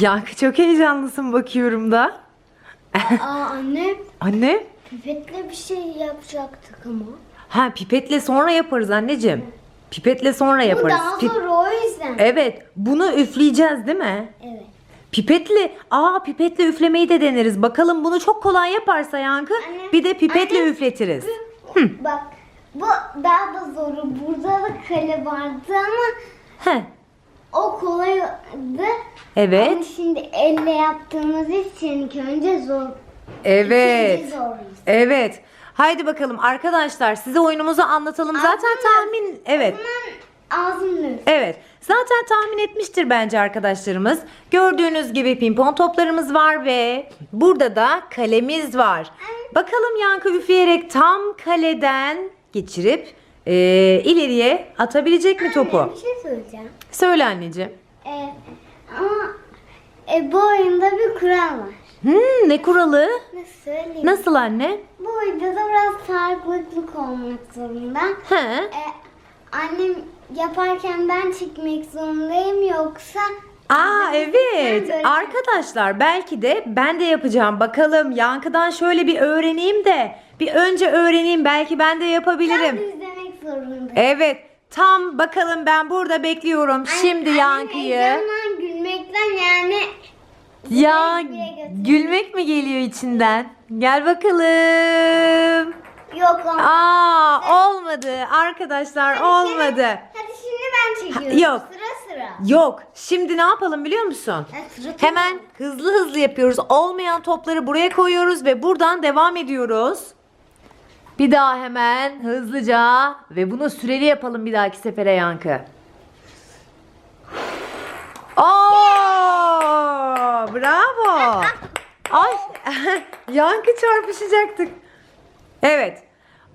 Yankı çok heyecanlısın bakıyorum da. Aa anne Anne? pipetle bir şey yapacaktık ama. Ha pipetle sonra yaparız anneciğim. Pipetle sonra Bu yaparız. daha Pip- zor o yüzden. Evet, bunu üfleyeceğiz değil mi? Evet. Pipetle, aa pipetle üflemeyi de deneriz. Bakalım bunu çok kolay yaparsa Yankı, Anne, bir de pipetle anne. üfletiriz. Bak bu daha da zoru. Burada da kale vardı ama Heh, o kolaydı. evet, Ama şimdi elle yaptığımız için ilk önce zor. evet, zor. evet. Haydi bakalım arkadaşlar size oyunumuzu anlatalım. Zaten tahmin, evet. Ağzımla. Evet. Zaten tahmin etmiştir bence arkadaşlarımız. Gördüğünüz gibi pimpon toplarımız var ve burada da kalemiz var. Bakalım Yankı üfleyerek tam kaleden geçirip eee, ileriye atabilecek mi topu? Bir şey söyleyeceğim. Söyle anneciğim. Ee, ama e, bu oyunda bir kural var. Hmm, ne kuralı? Nasıl söyleyeyim? Nasıl anne? Bu oyunda da biraz farklılık olmak zorunda. He. Ee, annem yaparken ben çekmek zorundayım yoksa Aa Ben evet. Arkadaşlar belki de ben de yapacağım. Bakalım Yankı'dan şöyle bir öğreneyim de bir önce öğreneyim belki ben de ben yapabilirim. izlemek zorundayım. Evet. Tam bakalım ben burada bekliyorum. Şimdi Annem Yankı'yı. heyecandan gülmekten yani Ya gülmek mi geliyor içinden? Gel bakalım. yok ama. Aa olmadı arkadaşlar olmadı. Hadi şimdi ben çekiyorum. yok. Sıra sıra. Yok. Şimdi ne yapalım biliyor musun? Sıra Hemen hızlı hızlı yapıyoruz. Olmayan topları buraya koyuyoruz ve buradan devam ediyoruz. Bir daha hemen hızlıca ve bunu süreli yapalım bir dahaki sefere Yankı. Oo! Bravo. Ay Yankı çarpışacaktık. Evet.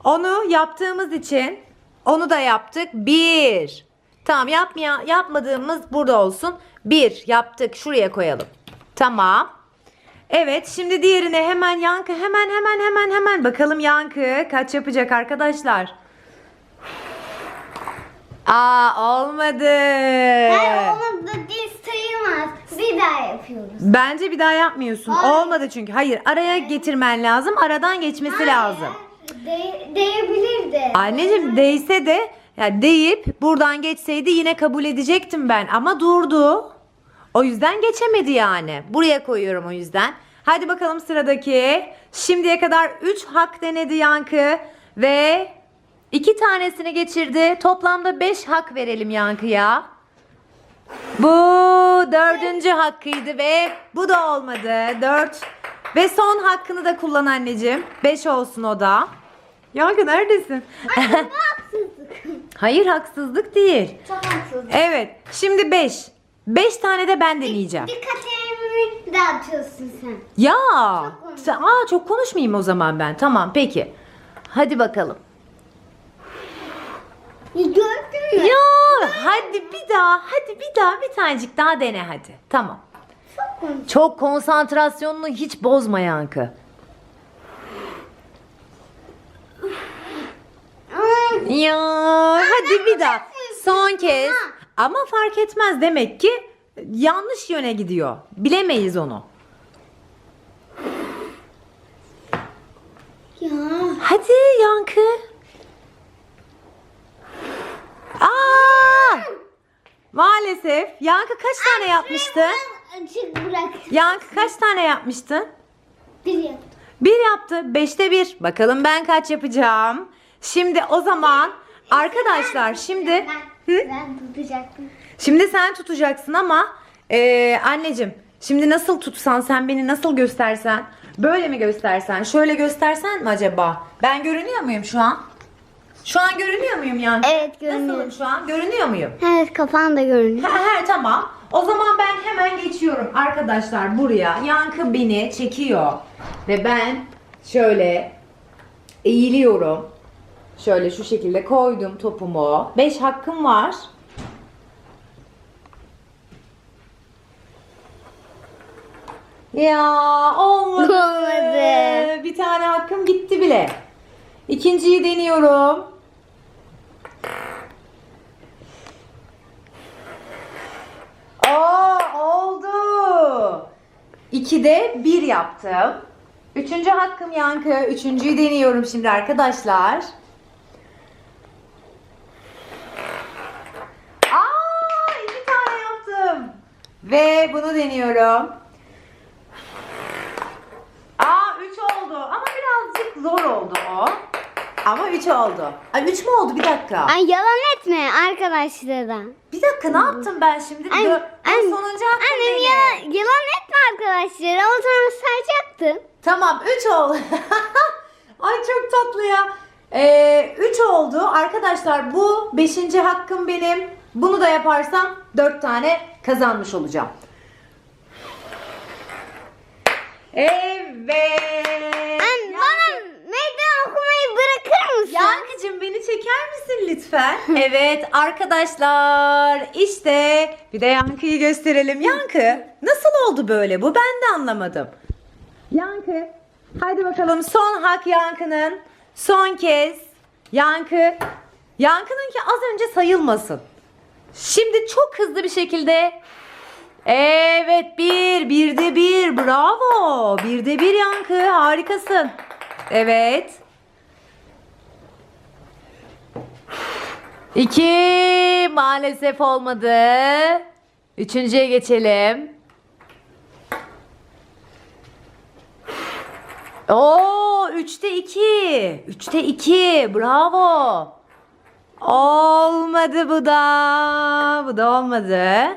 Onu yaptığımız için onu da yaptık. Bir. Tamam yapmaya, yapmadığımız burada olsun. Bir yaptık. Şuraya koyalım. Tamam. Evet şimdi diğerine hemen Yankı hemen hemen hemen hemen bakalım Yankı kaç yapacak arkadaşlar. Aa olmadı. Hayır olmadı sayılmaz. Bir daha yapıyoruz. Bence bir daha yapmıyorsun. Hayır. Olmadı çünkü. Hayır araya getirmen lazım. Aradan geçmesi lazım. De, değebilirdi. Anneciğim değse de ya deyip buradan geçseydi yine kabul edecektim ben ama durdu. O yüzden geçemedi yani. Buraya koyuyorum o yüzden. Hadi bakalım sıradaki. Şimdiye kadar 3 hak denedi Yankı ve 2 tanesini geçirdi. Toplamda 5 hak verelim Yankı'ya. Bu dördüncü hakkıydı ve bu da olmadı. Dört. Ve son hakkını da kullan anneciğim. Beş olsun o da. Yankı neredesin? Hayır haksızlık değil. Çok haksızlık. Evet şimdi beş. Beş tane de ben deneyeceğim. Dikkatimi dağıtıyorsun sen. Ya. Çok Sen, aa, çok konuşmayayım o zaman ben. Tamam peki. Hadi bakalım. Ya Gördün mü? Ya hadi bir daha. Hadi bir daha bir tanecik daha dene hadi. Tamam. Çok konuş. Çok konsantrasyonunu hiç bozma Yankı. Ya hadi bir daha. Son kez. Ama. Fark etmez demek ki yanlış yöne gidiyor. Bilemeyiz onu. Ya. Hadi Yankı. Aa! Maalesef. Yankı kaç tane Açık bırak. Yankı kaç tane yapmıştın? Bir yaptım. Bir yaptı. Beşte bir. Bakalım ben kaç yapacağım. Şimdi o zaman arkadaşlar şimdi... Hı? ben tutacaktım. Şimdi sen tutacaksın ama eee, anneciğim şimdi nasıl tutsan sen beni nasıl göstersen böyle mi göstersen şöyle göstersen mi acaba? Ben görünüyor muyum şu an? Şu an görünüyor muyum yani? Evet, görünüyor. Nasılım şu an? Görünüyor muyum? Evet kafan da görünüyor. Ha, ha, tamam. O zaman ben hemen geçiyorum arkadaşlar buraya. Yankı beni çekiyor. Ve ben şöyle eğiliyorum. Şöyle şu şekilde koydum topumu. 5 hakkım var. Ya olmadı. Olmadı. Bir tane hakkım gitti bile. İkinciyi deniyorum. Aa oldu. 2'de 1 yaptım. Üçüncü hakkım Yankı. Üçüncüyü deniyorum şimdi arkadaşlar. Aa, iki tane yaptım. Ve bunu deniyorum. Aa 3 oldu ama birazcık zor oldu o. Ama 3 oldu. Ay 3 mü oldu bir dakika. Ay yalan etme arkadaşlara. Bir dakika ne yaptım ben şimdi? Ay, Dö- ay, sonuncu hakkım Annem benim. yalan, yalan etme arkadaşlara. O zaman sayacaktın. Tamam 3 oldu. Ay çok tatlı ya. 3 oldu. Arkadaşlar bu 5. hakkım benim. Bunu da yaparsam 4 tane kazanmış olacağım. Evet. Anne bana meydan okumayı bırakır mısın? Yankıcığım beni çeker misin lütfen? evet arkadaşlar işte bir de Yankı'yı gösterelim. Yankı nasıl oldu böyle bu ben de anlamadım. Yankı hadi bakalım son hak Yankı'nın son kez Yankı Yankı'nınki az önce sayılmasın. Şimdi çok hızlı bir şekilde Evet bir, birde bir bravo. Birde bir Yankı harikasın. Evet. İki maalesef olmadı. Üçüncüye geçelim. Oo, üçte iki. Üçte iki. Bravo. Olmadı bu da. Bu da olmadı.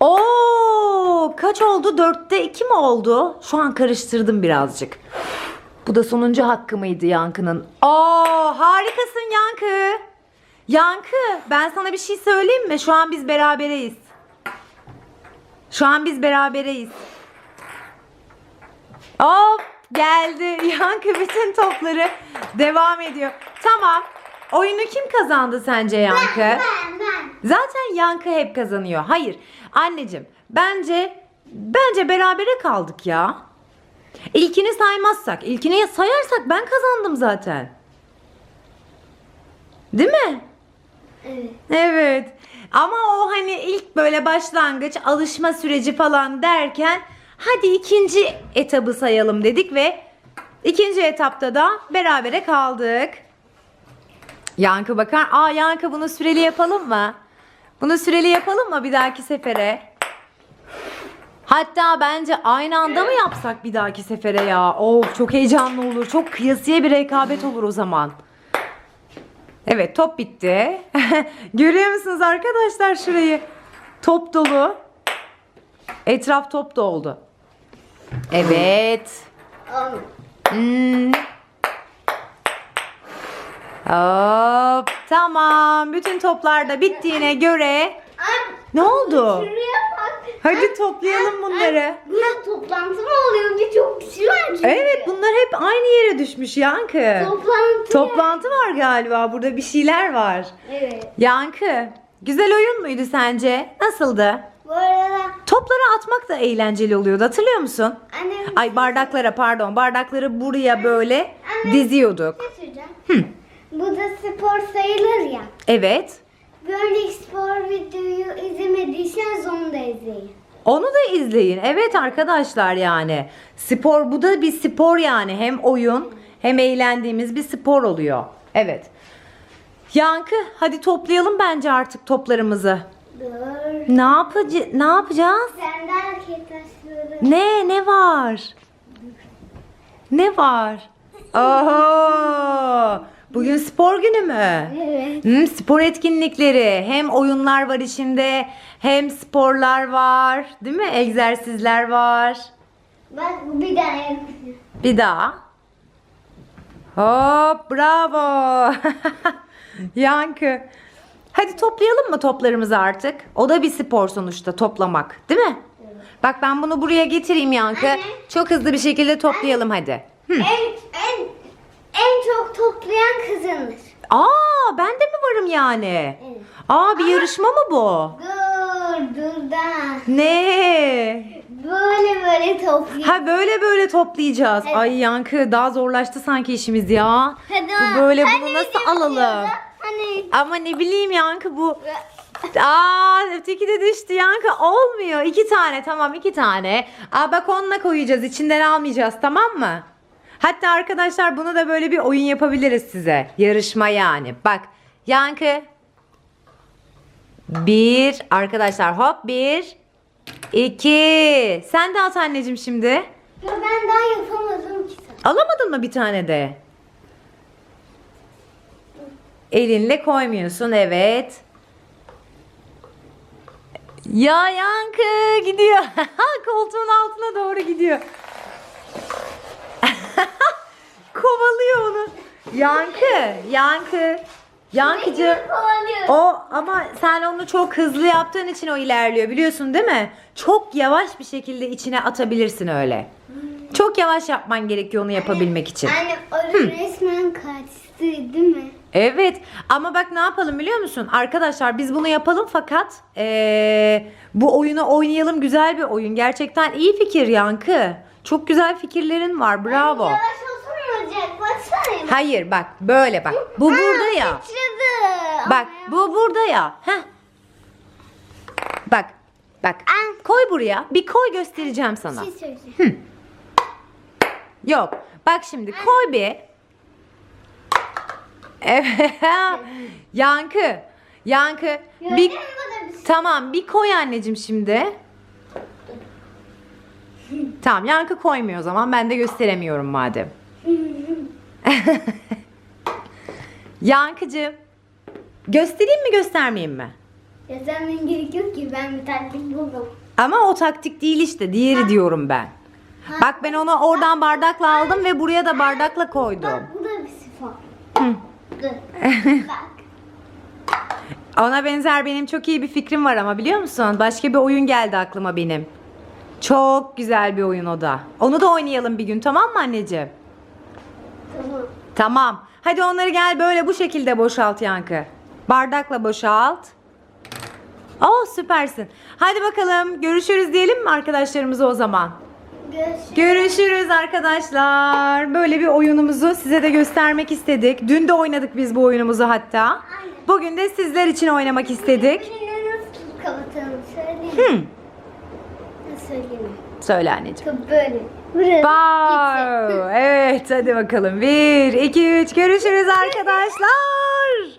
Oo, kaç oldu? Dörtte iki mi oldu? Şu an karıştırdım birazcık. Bu da sonuncu hakkı mıydı Yankı'nın? Aa, harikasın Yankı. Yankı, ben sana bir şey söyleyeyim mi? Şu an biz berabereyiz. Şu an biz berabereyiz. Hop, geldi. Yankı bütün topları devam ediyor. Tamam. Oyunu kim kazandı sence Yankı? Ben ben. Zaten Yankı hep kazanıyor. Hayır. Anneciğim bence bence berabere kaldık ya. İlkini saymazsak, ilkini sayarsak ben kazandım zaten. Değil mi? Evet. Evet. Ama o hani ilk böyle başlangıç, alışma süreci falan derken hadi ikinci etabı sayalım dedik ve ikinci etapta da berabere kaldık. Yankı bakar. Aa Yankı bunu süreli yapalım mı? Bunu süreli yapalım mı bir dahaki sefere? Hatta bence aynı anda mı yapsak bir dahaki sefere ya? Of çok heyecanlı olur. Çok kıyasıya bir rekabet olur o zaman. Evet top bitti. Görüyor musunuz arkadaşlar şurayı? Top dolu. Etraf top doldu. Evet. Hmm. Hop. Tamam. Bütün toplar da bittiğine göre ne oldu? Hadi toplayalım bunları. Bunun toplantı mı oluyor? Birçok kişi var çünkü. Evet bunlar hep aynı yere düşmüş Yankı. Toplantı. Toplantı var galiba. Burada bir şeyler var. Evet. Yankı. Güzel oyun muydu sence? Nasıldı? Bu arada Topları atmak da eğlenceli oluyordu. Hatırlıyor musun? annem Ay bardaklara pardon. Bardakları buraya böyle diziyorduk. ne söyleyeceğim? Bu da spor sayılır ya. Evet. Böyle spor videoyu izlemediyseniz onu da izleyin. Onu da izleyin. Evet arkadaşlar yani. Spor bu da bir spor yani. Hem oyun hem eğlendiğimiz bir spor oluyor. Evet. Yankı hadi toplayalım bence artık toplarımızı. Dur. Ne yapacağız? Ne yapacağız? Sende hareket taşları. Ne ne var? Ne var? Oho! Bugün spor günü mü? Evet. Hmm, spor etkinlikleri. Hem oyunlar var içinde, hem sporlar var. Değil mi? Egzersizler var. Bak bir daha yapacağım. Bir daha. Hop, bravo. Yankı. Hadi toplayalım mı toplarımızı artık? O da bir spor sonuçta toplamak, değil mi? Bak ben bunu buraya getireyim Yankı. Anne. Çok hızlı bir şekilde toplayalım hadi. Hı. En, en, en çok toplayan kazanır. Aa, ben de mi varım yani? Evet. Aa, bir yarışma mı bu? Dur dur da. Ne? Böyle böyle toplayın. Ha böyle böyle toplayacağız. Evet. Ay Yankı daha zorlaştı sanki işimiz ya. Hadi Bu böyle bunu nasıl alalım? izliyordu? Hani Ama ne bileyim Yankı bu Aa öteki de düştü Yankı. Olmuyor. İki tane tamam iki tane. Aa bak onunla koyacağız. içinden almayacağız tamam mı? Hatta arkadaşlar bunu da böyle bir oyun yapabiliriz size. Yarışma yani. Bak Yankı. Bir. Arkadaşlar hop bir. iki. Sen de at anneciğim şimdi. Ya ben daha yapamadım ki. Alamadın mı bir tane de? Elinle koymuyorsun evet. Ya yankı gidiyor. Koltuğun altına doğru gidiyor. Kovalıyor onu. Yankı, yankı. Yankıcı. O ama sen onu çok hızlı yaptığın için o ilerliyor biliyorsun değil mi? Çok yavaş bir şekilde içine atabilirsin öyle. Çok yavaş yapman gerekiyor onu yapabilmek için. Anne o resmen kaçtı değil mi? Evet ama bak ne yapalım biliyor musun? Arkadaşlar biz bunu yapalım fakat eee, bu oyunu oynayalım güzel bir oyun. Gerçekten iyi fikir Yankı. Çok güzel fikirlerin var bravo. Yavaş olsun olacak baksana. Hayır bak böyle bak. Bu burada ya. Sıçradı. Bak bu burada ya. Heh. Bak bak. Koy buraya. Bir koy göstereceğim sana. Bir şey. Yok. Bak şimdi koy bir. Evet. Yankı. Yankı. Bir şey? Tamam bir koy anneciğim şimdi. tamam yankı koymuyor o zaman ben de gösteremiyorum madem. Yankıcığım göstereyim mi göstermeyeyim mi? Yazamın gerek yok ki ben bir taktik buldum. Ama o taktik değil işte diğeri diyorum ben. Bak ben onu oradan bardakla aldım ve buraya da bardakla koydum. Bak bu da bir sifon. Hı. Dur. Bak. Ona benzer benim çok iyi bir fikrim var ama biliyor musun? Başka bir oyun geldi aklıma benim. Çok güzel bir oyun o da. Onu da oynayalım bir gün tamam mı anneciğim? Tamam. Tamam. Hadi onları gel böyle bu şekilde boşalt Yankı. Bardakla boşalt. Oo süpersin. Hadi bakalım görüşürüz diyelim mi arkadaşlarımıza o zaman? Görüşürüz. Görüşürüz arkadaşlar. Böyle bir oyunumuzu size de göstermek istedik. Dün de oynadık biz bu oyunumuzu hatta. Bugün de sizler için oynamak istedik. Nasıl kapatalım söyleyeyim. Hmm. Nasıl söyleyeyim? Söyle anneciğim. Böyle. Burası. Wow. Evet hadi bakalım. 1, 2, 3 görüşürüz arkadaşlar.